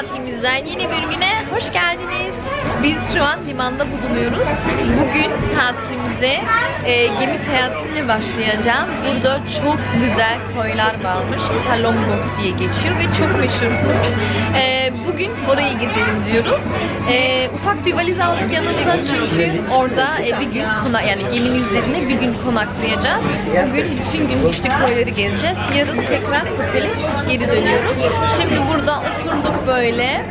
tatilimizden yeni bölümüne hoş geldiniz. Biz şu an limanda bulunuyoruz. Bugün tatilimize e, gemi seyahatine başlayacağız. Burada çok güzel koylar varmış. Palongbok diye geçiyor ve çok meşhur. E, bugün orayı gezelim diyoruz. E, ufak bir valiz aldık yanımıza çünkü orada e, bir gün kona yani geminin üzerine bir gün konaklayacağız. Bugün bütün gün işte koyları gezeceğiz. Yarın tekrar otele geri dönüyoruz. Şimdi burada oturduk böyle.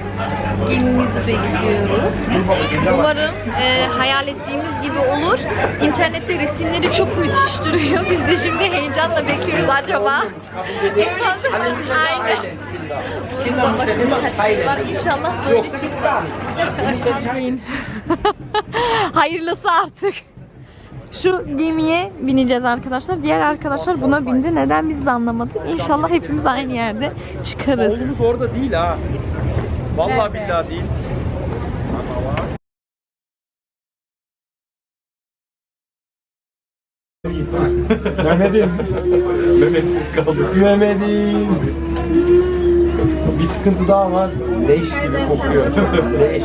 Gemimizi bekliyoruz. Umarım e, hayal ettiğimiz gibi olur. İnternette resimleri çok müthiş duruyor. Biz de şimdi heyecanla bekliyoruz acaba. Esas aynen. Burada bakın kaç var. İnşallah böyle çıkar. Hayırlısı artık. Şu gemiye bineceğiz arkadaşlar. Diğer arkadaşlar buna bindi. Neden biz de anlamadık. İnşallah hepimiz aynı yerde çıkarız. Oğlumuz orada değil ha. Vallahi billahi değil. Mehmet'im. Mehmetsiz kaldık. Mehmet'im. Bir sıkıntı daha var. Leş gibi kokuyor. Leş.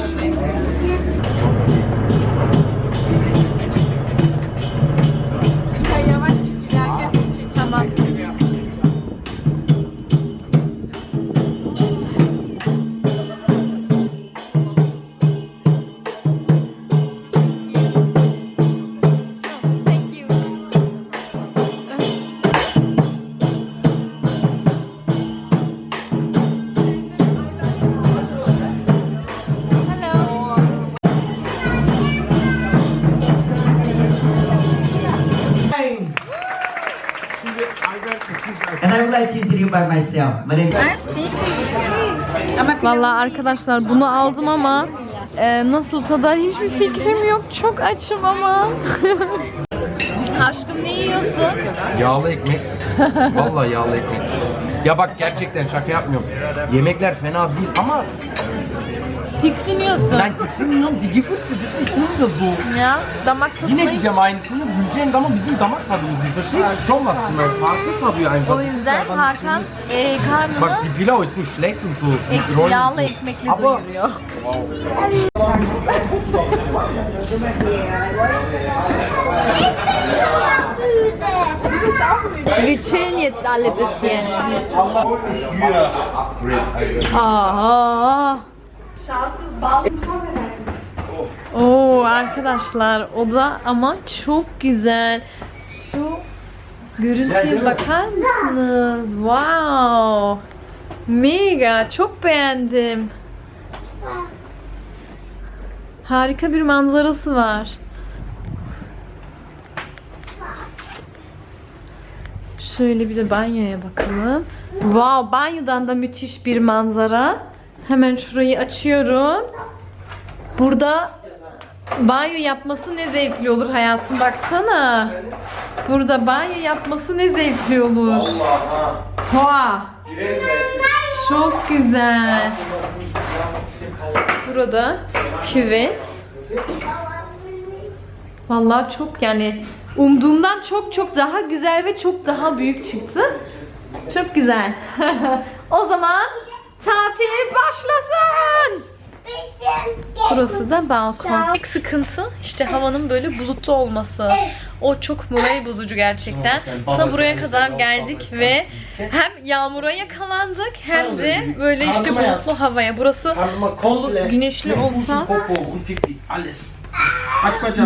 By myself. My name is Vallahi arkadaşlar bunu aldım ama e, nasıl tadar hiçbir fikrim yok. Çok açım ama. Aşkım ne yiyorsun? Yağlı ekmek. Vallahi yağlı ekmek. Ya bak gerçekten şaka yapmıyorum. Yemekler fena değil ama Tiksiniyorsun. ben tiksinmiyorum. Die Gewürze, das unser so. Ya damak tadına Yine hiç- diyeceğim aynısını. Güleceğin zaman bizim damak verstehst du schon was ich meine? Farklı tadıyor einfach. O yüzden Hakan e, karnını Bak die Pilav nicht schlecht und so. ek, mit Rollen yağlı und so. ekmekle Aber doyuruyor. Wir chillen jetzt alle bisschen. Aha. Oo arkadaşlar oda ama çok güzel. Şu görüntüye bakar mısınız? Wow. Mega çok beğendim. Harika bir manzarası var. Şöyle bir de banyoya bakalım. Wow, banyodan da müthiş bir manzara. Hemen şurayı açıyorum. Burada banyo yapması ne zevkli olur hayatım baksana. Burada banyo yapması ne zevkli olur. Hoa. Çok güzel. Burada küvet. Vallahi çok yani umduğumdan çok çok daha güzel ve çok daha büyük çıktı. Çok güzel. o zaman tatil başlasın. Burası da balkon. Tek sıkıntı işte havanın böyle bulutlu olması. O çok moral bozucu gerçekten. Ta buraya kadar geldik ve hem yağmura yakalandık hem de böyle işte bulutlu havaya. Burası güneşli olsa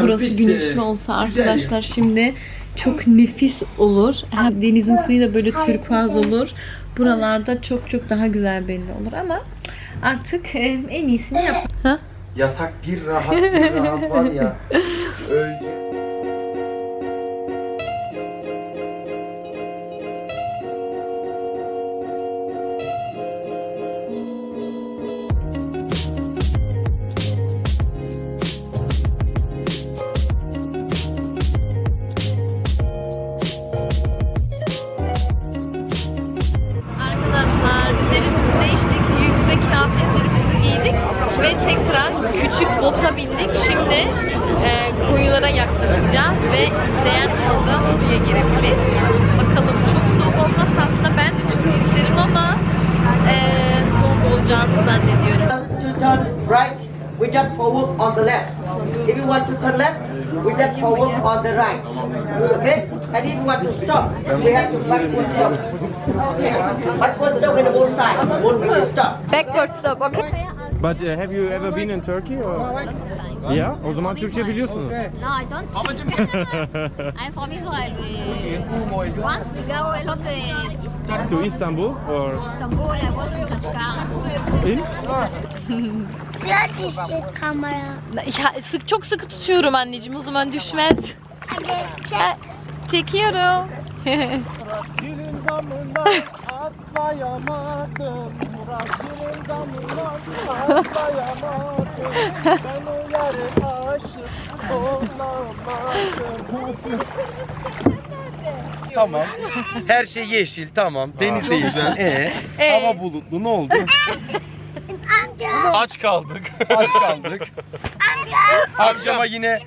Burası güneşli olsa arkadaşlar şimdi çok nefis olur. Hem denizin suyu da böyle türkuaz olur. Buralarda çok çok daha güzel belli olur ama artık en iyisini yap. Ha? Yatak bir rahat bir rahat var ya. Öldü. Bindik. Şimdi e, koyulara yaklaşacağız ve isteyen orada suya girebilir. Bakalım çok soğuk olmazsa aslında ben de çok isterim ama e, soğuk olacağını zannediyorum. that forward on the left. If you want to turn left, we just forward on the right. Okay? And if you want to stop, we have to backward stop. Okay? Backward stop in the both sides. Won't be stop. Backward stop, okay? But uh, have you ever been in Turkey or? Yeah, o zaman Türkçe biliyorsunuz. No, I don't. I'm from Israel. We, once we go a lot uh, To Istanbul or Istanbul. I was in Kashgar. in? kamera. Ya, sık, çok sıkı tutuyorum anneciğim o zaman düşmez. Hadi çek. Çekiyorum. Atlayamadım Murat gülün damından atlayamadım Ben o yere aşık olamadım Tamam. Her şey yeşil tamam. Deniz de yeşil. Ee, Ee? hava bulutlu ne oldu? Aç kaldık. Aç kaldık. akşama yine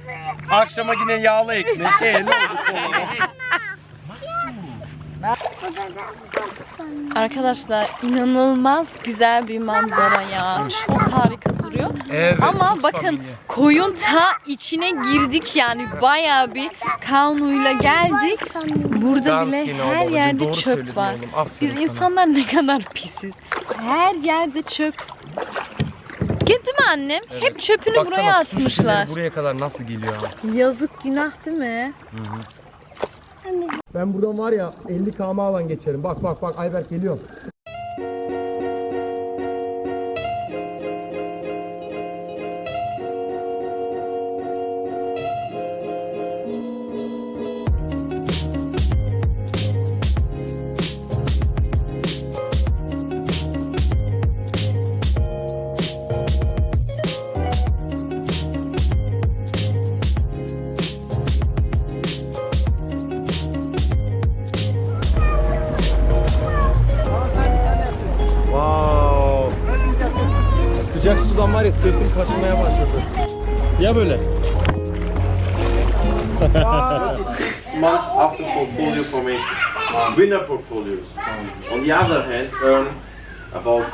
akşama yine yağlı ekmek. Ee, ne oldu sonra? Arkadaşlar inanılmaz güzel bir manzara ya. Çok harika duruyor. Evet, Ama bakın familya. koyun ta içine girdik yani bayağı bir kanuyla geldik. Burada bile her yerde çöp var. Biz insanlar ne kadar pisiz. Her yerde çöp. Gitti mi annem? Hep çöpünü Baksana, buraya su atmışlar. şişeleri Buraya kadar nasıl geliyor? Yazık günah değil mi? Ben buradan var ya 50 km alan geçerim. Bak bak bak Ayberk geliyor. Sırtım kaşımaya başladı. Ya böyle. months after portfolio formation. Winner portfolios, on the other hand, earn about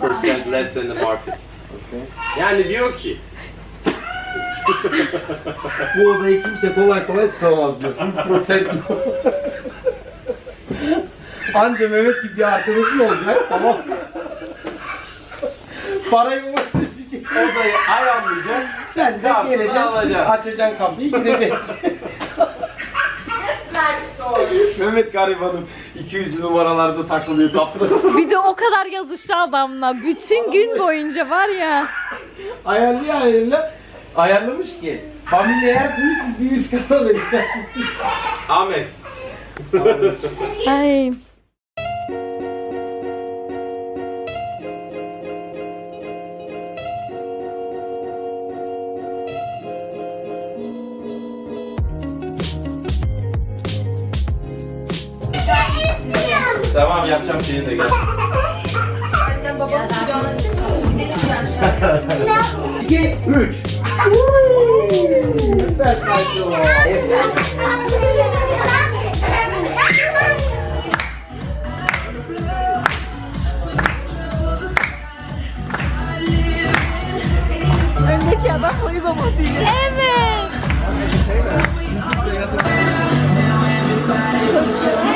5% less than the market. Yani diyor ki, Bu odayı kimse kolay kolay tutamaz diyor. Prosent Anca Mehmet gibi bir arkadaşın olacak tamam. Parayı ödeyecek. odayı ayarlayacak, Sen de geleceksin, açacaksın kapıyı gireceksin. Mehmet garibanım 200 numaralarda takılıyor kapıda. Bir de o kadar yazıştı adamla. Bütün gün boyunca var ya. Ayarlıyor ayarlıyor. Ayarlamış ki. Familya her türlü siz bir üst kata verin. Amex. Ay. Yapacağım seni de gel. İki, üç. Süper saçlı o. Evet. Wow,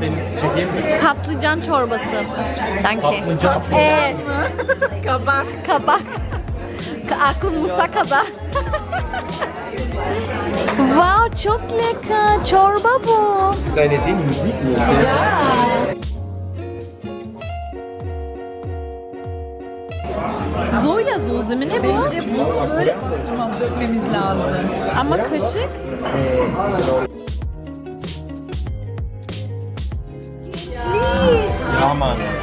Seni çekeyim mi? Patlıcan çorbası. Danke. Patlıcan Evet. Kabak. Kabak. Ka- Aklım musakada. wow, çok lekker. Çorba bu. Sen dediğin müzik mi? Zoya Zuzi mi ne bu? Bence bu böyle tamam dökmemiz lazım. Ama kaşık? Aman.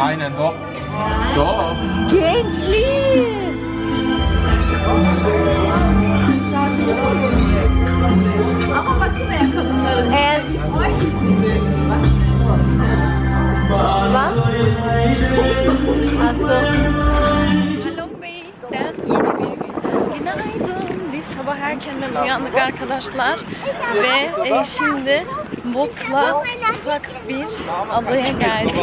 Aynen do. Do. Gençlik. Ama baksana ya kadınların. Evet. Bak. Nasıl? Hello Bey'den yeni bir günden günaydın. Biz sabah erkenden uyandık arkadaşlar ve e, şimdi botla ufak bir adaya geldik.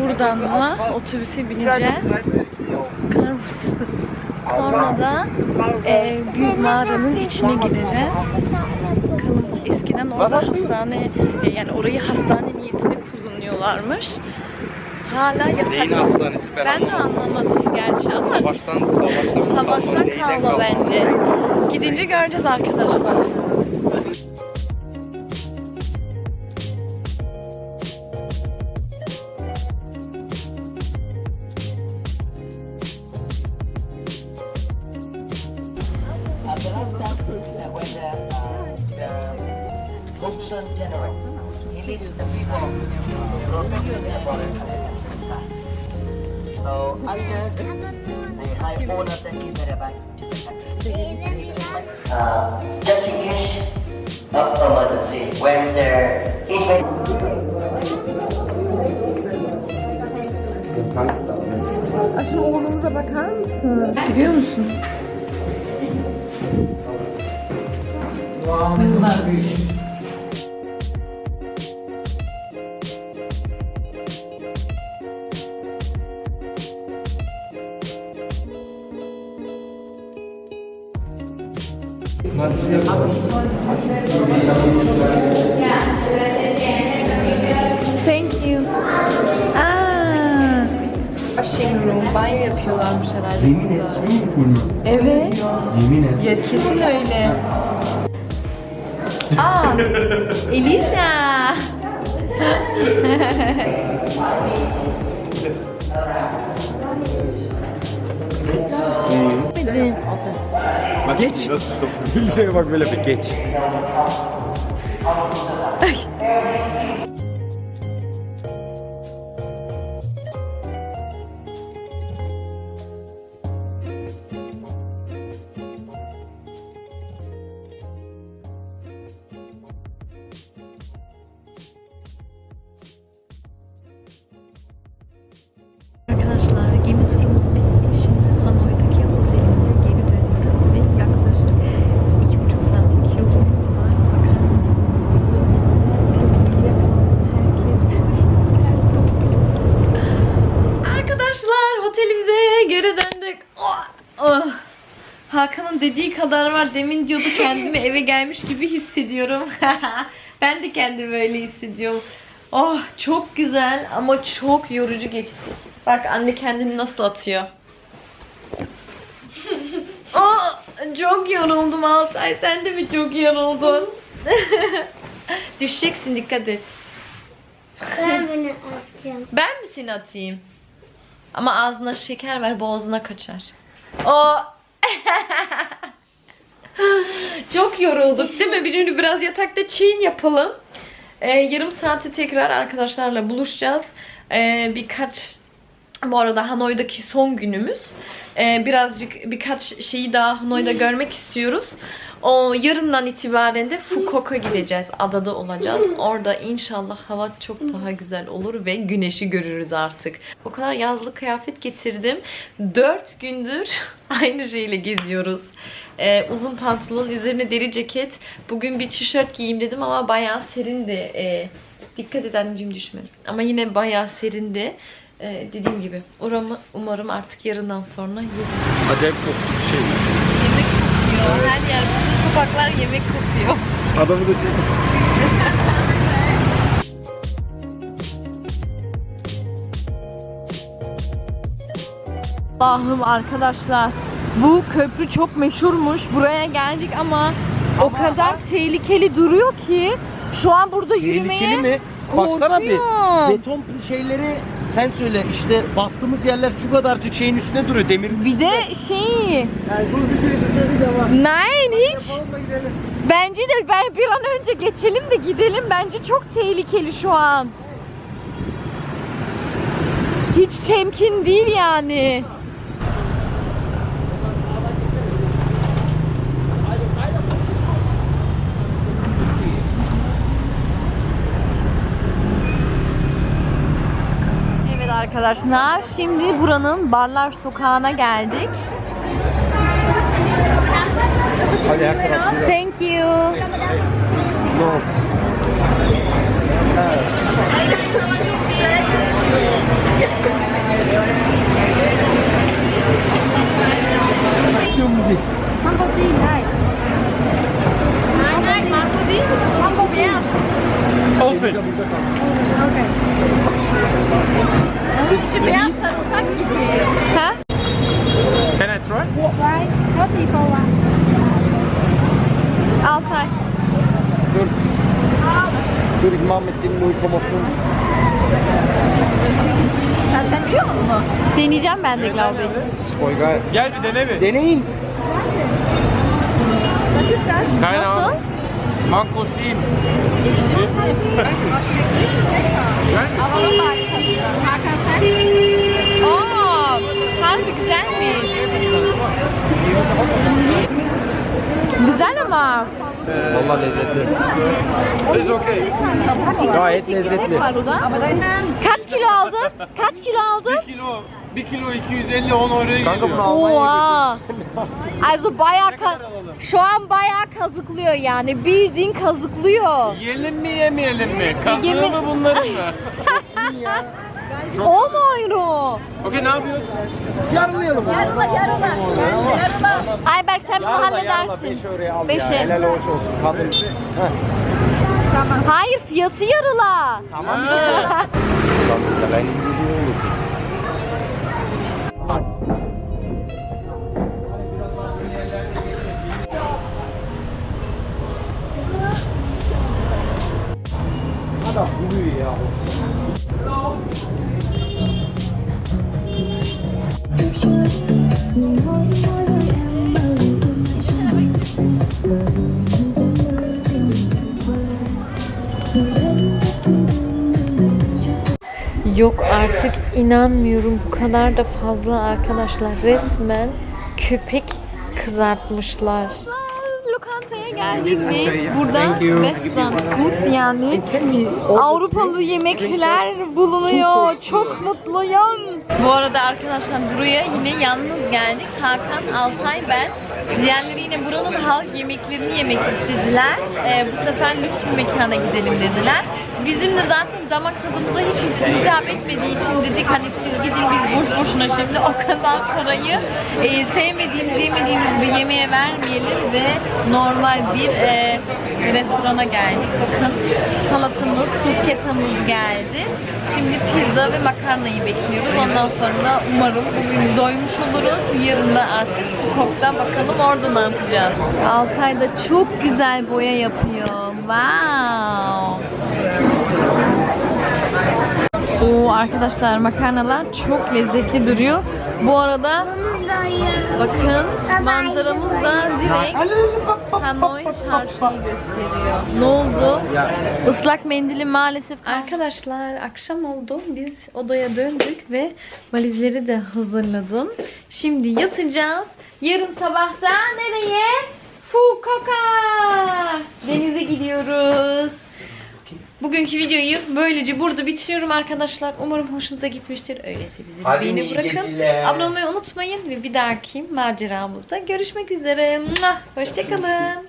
Buradan da otobüse bineceğiz. Bakar mısın? Sonra da e, büyük mağaranın içine gireceğiz. Bakalım eskiden orada hastane e, yani orayı hastane niyetine kullanıyorlarmış. Hala Neyin yasak. hastanesi ben, Ben de anlamadım. gerçi ama Savaştan, savaştan, kalma, savaştan neyden kalma bence. Gidince göreceğiz arkadaşlar. So under the high order, thank you very much Aşkım oğlumuza bakar mısın? Biliyor musun? Thank Evet. Yemin et. Ya kesin öyle. Aa, Elisa. Hadi. Bak geç. Liseye bak böyle bir geç. Kadar var. Demin diyordu kendimi eve gelmiş gibi hissediyorum. ben de kendimi öyle hissediyorum. Oh çok güzel ama çok yorucu geçti. Bak anne kendini nasıl atıyor. Oh, çok yoruldum Altay. Sen de mi çok yoruldun? Düşeceksin dikkat et. Ben bunu atacağım. Ben mi seni atayım? Ama ağzına şeker ver boğazına kaçar. O Çok yorulduk değil mi? Birini biraz yatakta çiğin yapalım. Ee, yarım saate tekrar arkadaşlarla buluşacağız. Ee, birkaç bu arada Hanoi'daki son günümüz. Ee, birazcık birkaç şeyi daha Hanoi'da görmek istiyoruz. O yarından itibaren de Fukuoka gideceğiz. Adada olacağız. Orada inşallah hava çok daha güzel olur ve güneşi görürüz artık. O kadar yazlık kıyafet getirdim. 4 gündür aynı şeyle geziyoruz. Ee, uzun pantolon, üzerine deri ceket. Bugün bir tişört giyeyim dedim ama bayağı serindi. Ee, dikkat et anneciğim düşme. Ama yine bayağı serindi. Ee, dediğim gibi umarım, umarım artık yarından sonra yemek Acayip koktu bir şey. kokuyor. Her yer bütün sokaklar yemek kokuyor. Adamı da çek. Allah'ım arkadaşlar bu köprü çok meşhurmuş. Buraya geldik ama, o kadar tehlikeli duruyor ki şu an burada yürümeye Tehlikeli mi? Baksana bir. Beton şeyleri sen söyle işte bastığımız yerler şu kadarcık şeyin üstüne duruyor demirin. Bir de şey Nein hiç Bence de ben bir an önce geçelim de gidelim Bence çok tehlikeli şu an Hiç temkin değil yani Evet arkadaşlar. Şimdi buranın Barlar Sokağı'na geldik. Thank you. Open. İçi beyaz sarımsak gibi. Ha? Can I try? Altay. Dur imam ettiğim bu uykumasın. Sen, sen biliyor musun bunu? Deneyeceğim ben de Glaubes. Spoiler. Gel bir dene bir. Deneyin. Nasıl? Manko sim. Ekşimsin. Havalı bari tadıyor. Hakan sen? Aa, harbi güzelmiş. Güzel ama. Valla lezzetli. It's okay. Gayet lezzetli. Kaç kilo aldın? Kaç kilo aldın? Kilo 1 kilo 250 10 euroya Kanka bunu geliyor. Oha. Also bayağı ka- şu an bayağı kazıklıyor yani. Bildiğin kazıklıyor. Yiyelim mi yemeyelim mi? Kazığı mı bunların mı? 10 euro. Okey ne yapıyoruz? Yarılayalım. Yarıla yarıla. Yarıla. Ayberk sen bunu halledersin. Beş euroya al Beşe. ya. Helal hoş olsun. Kadın. Heh. Hayır fiyatı yarıla. Tamam. Ben. Adam buluyor ya. Yok artık inanmıyorum bu kadar da fazla arkadaşlar. Resmen köpek kızartmışlar. Geldik ve burada Western Food yani Avrupalı yemekler bulunuyor. Çok mutluyum. Bu arada arkadaşlar buraya yine yalnız geldik. Hakan, Altay, ben. Diğerleri yine buranın halk yemeklerini yemek istediler. Ee, bu sefer lüks bir mekana gidelim dediler. Bizim de zaten damak tadımıza hiç hitap etmediği için dedik hani siz gidin biz boş boşuna şimdi o kadar parayı e, sevmediğimiz yemediğimiz bir yemeğe vermeyelim ve normal bir e, restorana geldik. Bakın salatamız, bruschetta'mız geldi. Şimdi pizza ve makarnayı bekliyoruz. Ondan sonra da umarım bugün doymuş oluruz. Yarın da artık Kok'ta bakalım orada ne yapacağız. Altay'da çok güzel boya yapıyor. Wow. Oo arkadaşlar makarnalar çok lezzetli duruyor. Bu arada bakın manzaramız da direkt Hanoi çarşıyı gösteriyor. Ne oldu? Islak mendili maalesef. Arkadaşlar akşam oldu. Biz odaya döndük ve valizleri de hazırladım. Şimdi yatacağız. Yarın sabah da nereye? Fukuoka. Denize gidiyoruz. Bugünkü videoyu böylece burada bitiriyorum arkadaşlar. Umarım hoşunuza gitmiştir. Öyleyse bizi Hadi beğeni bırakın. geceler. Abone olmayı unutmayın ve bir dahaki maceramızda görüşmek üzere. Hoşçakalın.